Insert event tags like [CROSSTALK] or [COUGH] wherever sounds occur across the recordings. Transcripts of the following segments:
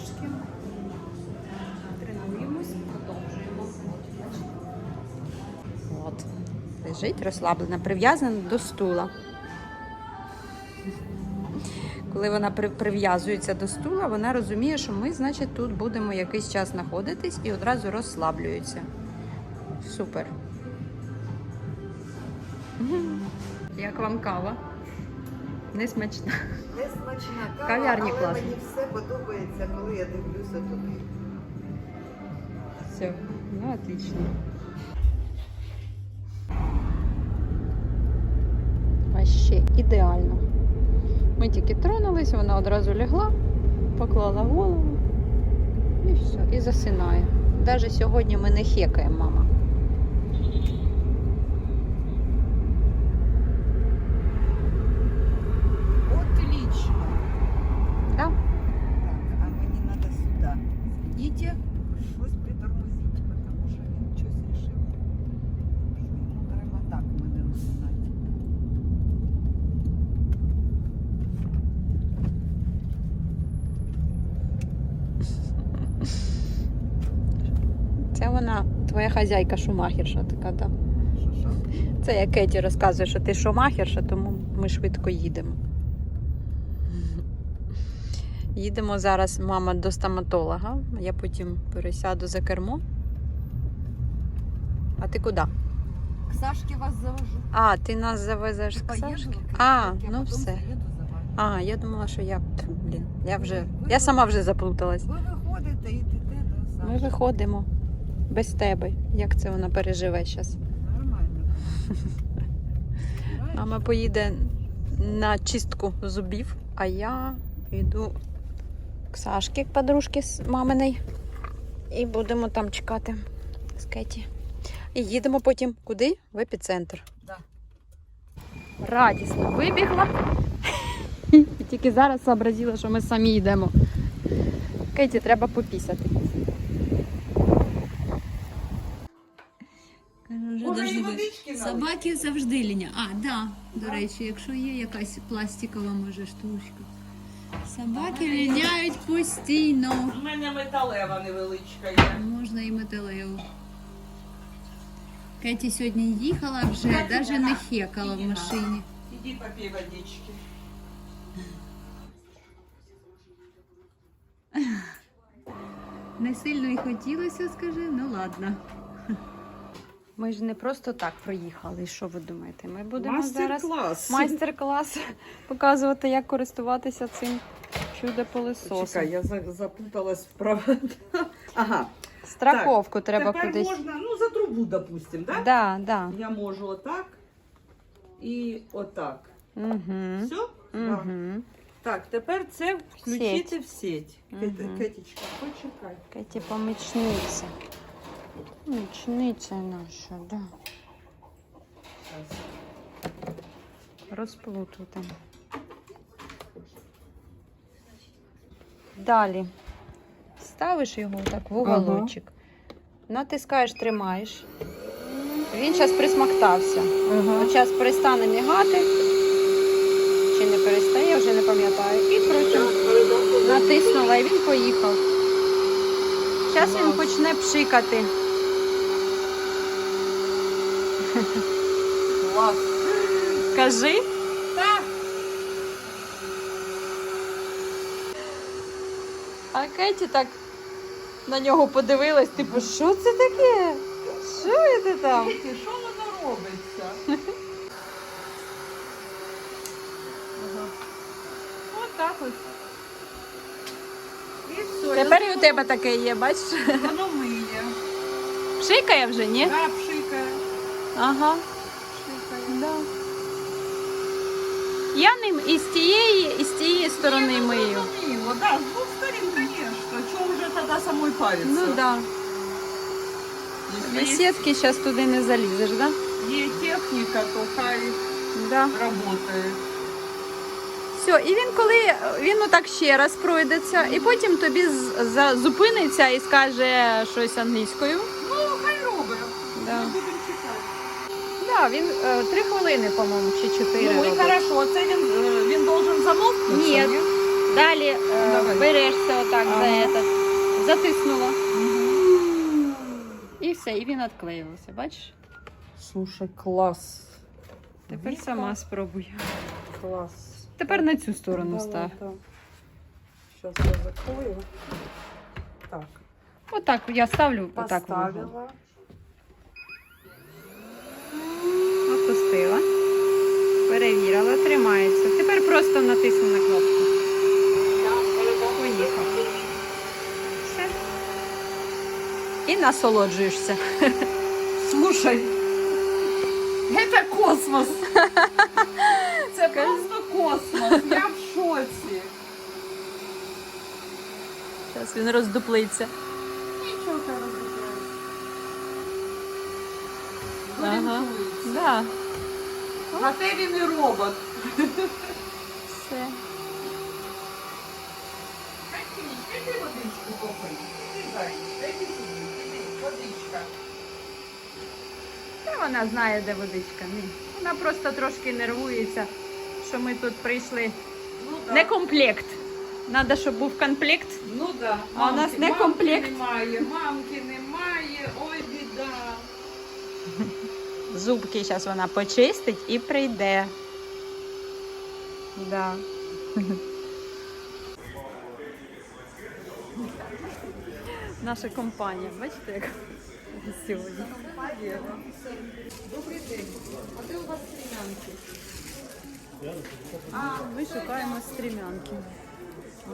трішки. Тренуємось, продовжуємо. Лежить розслаблена, прив'язана до стула. Коли вона прив'язується до стула, вона розуміє, що ми, значить, тут будемо якийсь час знаходитись і одразу розслаблюється. Супер. Як вам кава? Не смачна. Не смачна кава, Кав'ярні але класно. мені все подобається, коли я дивлюся туди. Все, ну отлично. Вообще ідеально. Ми тільки тронулись, вона одразу лягла, поклала голову і все, і засинає. Навіть сьогодні ми не хекаємо, мама. Отлично. Да? Так, а мені треба сюди. Зведіть, щось притормозіть, тому що він щось рішив. Йому треба так мене розігнати. Це твоя хазяйка шумахерша така, так? Це як Кеті розказує, що ти шумахерша, тому ми швидко їдемо. Їдемо зараз, мама, до стоматолога. Я потім пересяду за кермо. А ти куди? К Сашке вас завожу. А, ти нас завезеш з Поїду, Сашки? я А, потім ну все. заїду за вами. А, я думала, що я. Блін, я вже. Я сама вже заплуталась. Ви виходите і йдете до Сашки. Ми виходимо без тебе. Як це вона переживе зараз? Нормально. Мама поїде на чистку зубів, а я йду к Сашки, к подружці з маминої. І будемо там чекати з Кеті. І їдемо потім куди? В епіцентр. Да. Радісно вибігла. [LAUGHS] І тільки зараз зобразила, що ми самі йдемо. Кеті, треба попісяти. Собаки завжди ліня. А, да, до речі, якщо є якась пластикова, може, штучка. Собаки ліняють постійно. У мене металева невеличка є. Можна і металеву. Кеті сьогодні їхала вже, навіть не хекала в машині. Іди попій водички. Не сильно і хотілося, скажи, ну ладно. Ми ж не просто так проїхали. Що ви думаєте? Ми будемо зараз Мастер-клас. майстер-клас показувати, як користуватися цим чудо-пилисосом. Чекай, я за- запуталась в проводах. [LAUGHS] Ага. Страховку треба Тепер кудись. можна, ну, за трубу, допустим, да? Да, да. Я можу отак і отак. Угу. Все? Да. Угу. Так, тепер це включити в сеть. Кет- Мгм. Кетечка, почекай. Кеті помічниця. Помічниця наша, да. Розплутувати. Далі. Ставиш його так в уголочок. Натискаєш, тримаєш. Він зараз присмактався. От зараз перестане мігати. Чи не перестає, вже не пам'ятаю. І потім натиснула і він поїхав. Зараз він почне пшикати. Клас. Кажи. Так. А Кеті так на нього подивилась, типу, що це таке? Що це там? Кеті, що воно робиться? От так от. І все. Тепер і у тебе таке є, бачиш? Воно миє. Пшикає вже, ні? Да, пшикає. Ага. Да. Я ним і з тієї, і з тієї сторони Ні, ну, мию. зрозуміло, да, з двох сторін, конечно. Чого вже тоді самой париться? Ну так. Да. Якщо Без сітки зараз туди не залізеш, да? є техніка, то хай Да. працює. Все, і він коли він отак ще раз пройдеться, і потім тобі з- за- зупиниться і скаже щось англійською. Ну, хай робить. Да. Ми будемо чекати. Да, він е, три хвилини, по-моєму, чи чотири. Ну і робить. хорошо, це він, е, він должен замовкнути? Ні. Далі е, Давай. берешся отак за Ага. этот, затиснула. І все, і він відклеївся, бачиш? Слушай, клас. Тепер Віка. сама спробуй. Клас. Тепер на цю сторону став. Сейчас я закрою. Так, Отак я ставлю отак. поставила. Тримається. Тепер просто натисни на кнопку. Поїхав. Все. І насолоджуєшся. Слушай, это космос. [LAUGHS] Це просто космос. Я в шоці. Зараз він роздуплиться. Нічого ти Ага. Да. А те він і робот. Все. Іди водичку попий. Іди, іди сюди, іди, водичка. Та вона знає, де водичка. Ні. Вона просто трошки нервується, що ми тут прийшли. Ну, да. Не комплект. Треба, щоб був комплект. Ну да. А у нас не мамки комплект. немає, мамки немає, ой, біда. Зубки зараз вона почистить і прийде. Да. Наша компанія, бачите, як сьогодні. Добрий день. А де у вас стрімянки? А, ми шукаємо стрімянки.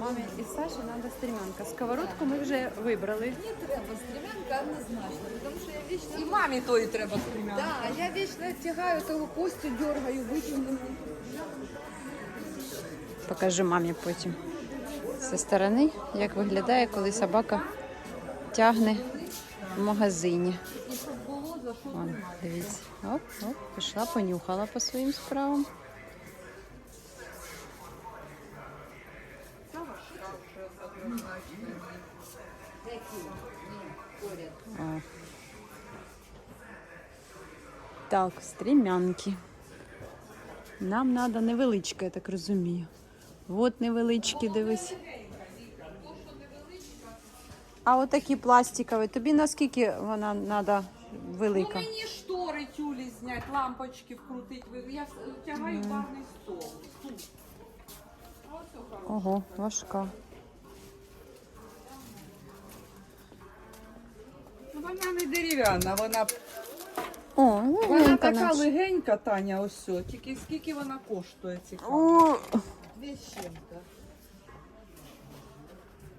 Мамі і Саші треба стрімянка. Сковородку ми вже вибрали. Мені треба стрімянка однозначно, тому що я вічно... І мамі тої треба стрімянки. Да, я вічно тягаю того Костю, дергаю, витягну. Покажу мамі потім. Зі сторони, як виглядає, коли собака тягне в магазині. Вон, дивіться. Оп, оп, пішла, понюхала по своїм справам. О. Так, стрімянки. Нам треба невеличке, я так розумію. От невеличкі, дивись. А отакі пластикові. Тобі наскільки вона треба велика? Ну мені штори тюлі зняти, лампочки вкрутити. Я тягаю барний стол. Ого, важка. Ну, вона не дерев'яна, вона, О, вона легенька така наче. легенька, Таня, ось. Тільки скільки вона коштує цікаво? О, Дві з чим-то.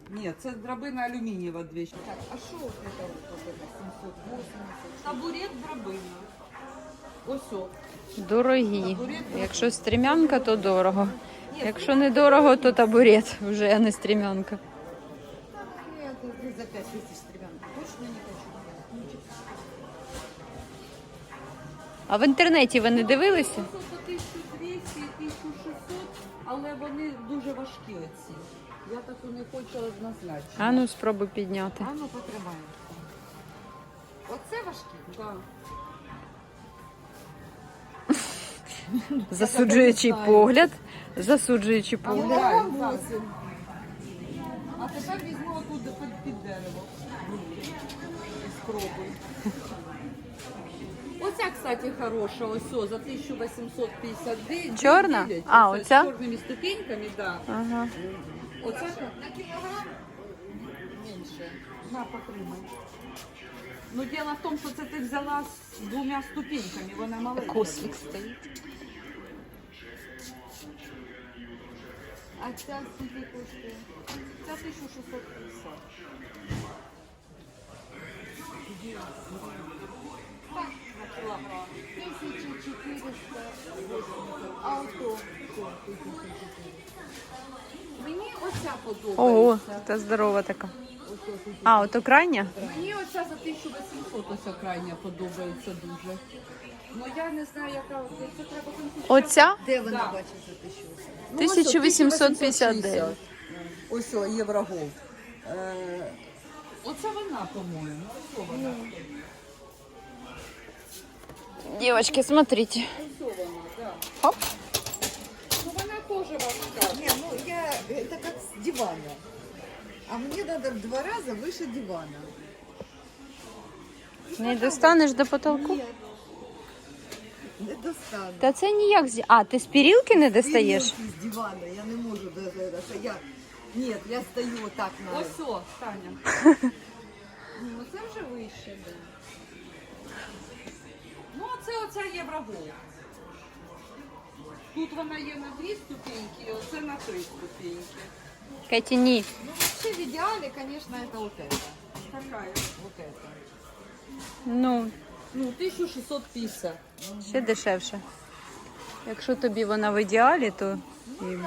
Ні, це драбина алюмінієва 200. Так, а що от це от 780? Табурет драбина. Ось о. Дорогі. Якщо стрімянка, то дорого. Якщо не дорого, то табурет вже, а не стрімянка. Я за 5 тисяч стрімянка. Точно не хочу. А в інтернеті ви не дивилися? 1200 1600, але вони дуже важкі оці. Я таку не хочу однозначно. А ну спробуй підняти. А ну потримай. Оце важкі? Так. [LAUGHS] Засуджуючий погляд. Засуджуючий погляд. вам. А тепер візьму отут під, під дерево. Спробуй. [LAUGHS] Оця, кстати, хороша, ось за 1859. Чорна? Дев'ять. А, Оце оця? З чорними ступеньками, так. Да. Ага. Оця на кілограм менше. На, потримай. Ну, діло в тому, що це ти взяла з двома ступеньками, вона маленька. Кослик стоїть. А ця скільки коштує? Це 1650. Так, кілограм. 1480. А ото? Мені оця подобається. Ого, це здорова така. А, ото крайня? Мені оця за 1800 ось крайня подобається дуже. Ну я не знаю, яка це треба конкурсувати. Оця? Де вона Да. бачить за 1800? Ну, ось 1859. Ось о, Євроголд. Е, оце вона, по-моєму. Ось о вона. Девочки, смотрите. Ось о вона, да. Хоп. Ну вона теж важка. Ні, ну Ну, я, это как с дивана. А мне надо в два раза выше дивана. Не достанеш до потолку? Нет. Не достану. Та це ніяк з. А, ти з пірілки не достаєш? Тарелки с дивана, я не можу даже это, що я... Нет, я стою вот так на... Ось о, Таня. [LAUGHS] Ну це вже вище, да. Ну, оце оця Єврогол. Тут вона є на дві ступеньки, оце на три ступеньки. Кеті, ні. Ну, вообще в идеале, конечно, это вот это. Какая? Вот это. Ну, Ну, 1650. ще дешевше. Якщо тобі вона в ідеалі, то. і-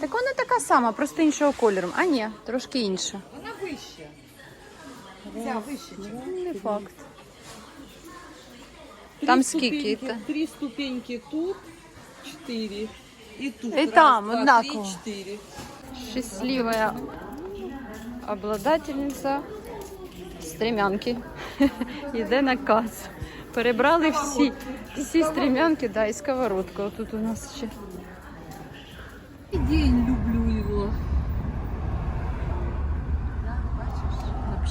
Так вона така сама, просто іншого кольору. А ні, трошки інша. Вона вище. Ця вище, чим Ну, Не факт. Три Там скільки ступеньки- Три ступеньки тут, чотири. І тут. І раз, там два, однаково. Три, чотири. Счастливая обладательниця стрімянки. Йде [LAUGHS] на касу. Перебрали всі, всі стрімянки, да, і сковородку. Тут у нас ще. І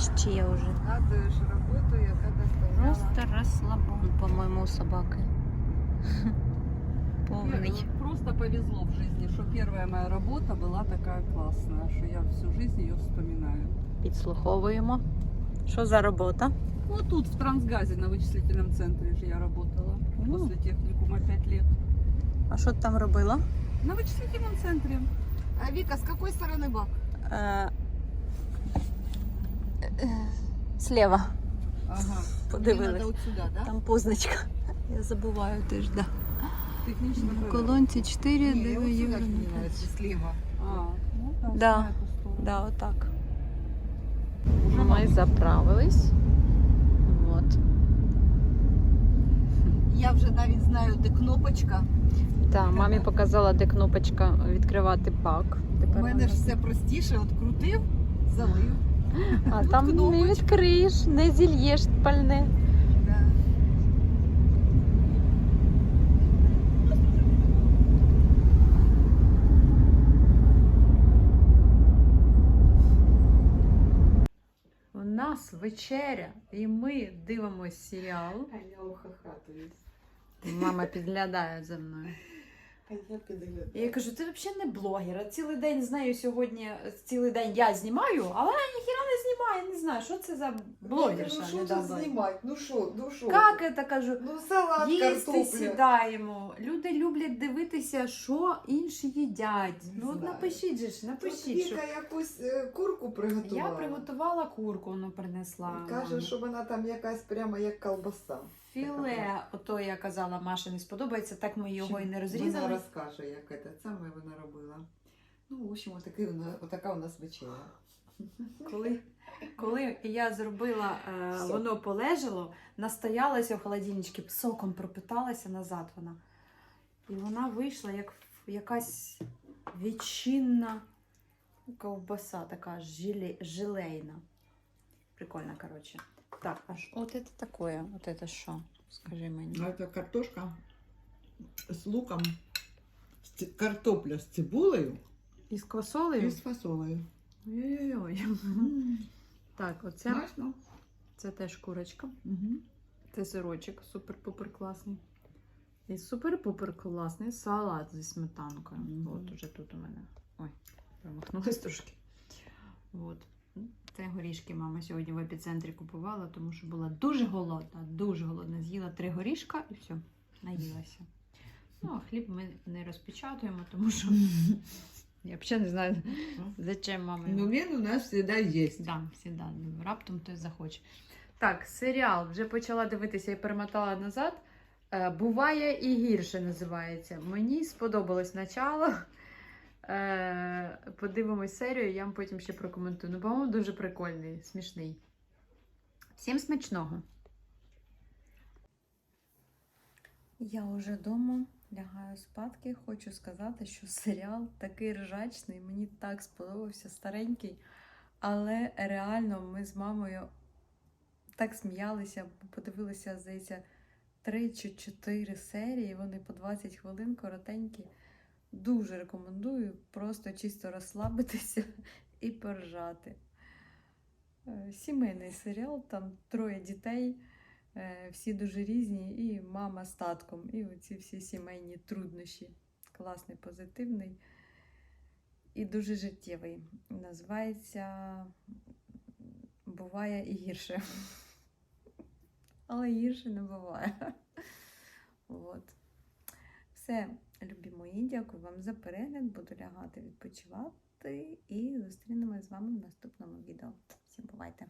Вообще уже. Радуєш роботу, яка доставляла. Просто розслабон, по-моєму, у собаки. [LAUGHS] Повний. Просто повезло в жизни, что первая моя работа была такая классная, что я всю жизнь ее вспоминаю. Підслуховуємо. Що за робота? Ну, тут, в Трансгазе, на вычислительном центре же я работала. Ну. После техникума 5 лет. А що ти там робила? На вычислительном центре. А Віка, з якої сторони бак? Слева. Ага. Подивилась. Мені от сюди, да? Там позначка. Я забуваю теж, да. Технично В колонці 4, Ні, де ви євро. мені. А, ну да, Да. Да, отак. Уже Ми заправились. Вот. Я вже навіть знаю, де кнопочка. Так, мамі показала, де кнопочка відкривати бак. У мене ж все простіше, от крутив, залив. А там не відкриєш, не зільєш пальне. У нас вечеря, і ми дивимось серіал. Мама підглядає за мною. Я кажу, ти взагалі не блогер. Цілий день з нею сьогодні, цілий день я знімаю, але вона ніхіра не знімає, не знаю, що це за блогерша. Ну що тут знімати? Ну що, ну що? Як це кажу? Ну салат, Їсти картопля. сідаємо. Люди люблять дивитися, що інші їдять. Не ну от знаю. напишіть же ж, Тут напишіть, що Віка якусь е, курку приготувала. я приготувала курку, вона принесла. Каже, що вона там якась прямо як колбаса. Філе, ото я казала, Маша не сподобається, так ми його і не розрізали. Вона розкаже, як це саме вона робила. Ну, в общем, отакий, отака у нас вечеря. Коли, коли я зробила, е, воно полежало, настоялася в холодильничку, соком пропиталася назад вона. І вона вийшла як якась відчинна ковбаса, така жиле, жилейна. Прикольно, коротше. Так, аж От це таке, от це що? Скажи мені. А это картошка с луком, картопля з цибулею Із і квасолею? з фасолею. Ой-ой-ой. Так, оце Смачно. це теж курочка. Мгм. Це сирочок супер-пупер класний. І супер-пупер класний салат зі сметанкою. Мгм. От уже тут у мене. Ой, промахнулась трошки. От. Це горішки мама сьогодні в епіцентрі купувала, тому що була дуже голодна, дуже голодна. З'їла три горішка і все, наїлася. Ну, а хліб ми не розпечатуємо, тому що [LAUGHS] я взагалі не знаю, зачем мама. Ну він у нас всегда є. Да, всегда. Раптом хтось захоче. Так, серіал вже почала дивитися і перемотала назад. Е, Буває і гірше називається. Мені сподобалось начало. Е, Подивимось серію, я вам потім ще прокоментую. Ну, по-моєму, дуже прикольний, смішний. Всім смачного! Я вже вдома лягаю спадки. Хочу сказати, що серіал такий ржачний, мені так сподобався старенький. Але реально ми з мамою так сміялися, подивилися, здається, 3 чи 4 серії, вони по 20 хвилин коротенькі. Дуже рекомендую просто чисто розслабитися [LAUGHS] і поржати. Е, Сімейний серіал, там троє дітей, е, всі дуже різні, і мама з татком, і оці всі сімейні труднощі. Класний, позитивний і дуже життєвий. Називається Буває і гірше. [LAUGHS] Але гірше не буває. [LAUGHS] От. Все, любі мої, дякую вам за перегляд. Буду лягати відпочивати і зустрінемось з вами в наступному відео. Всім бувайте!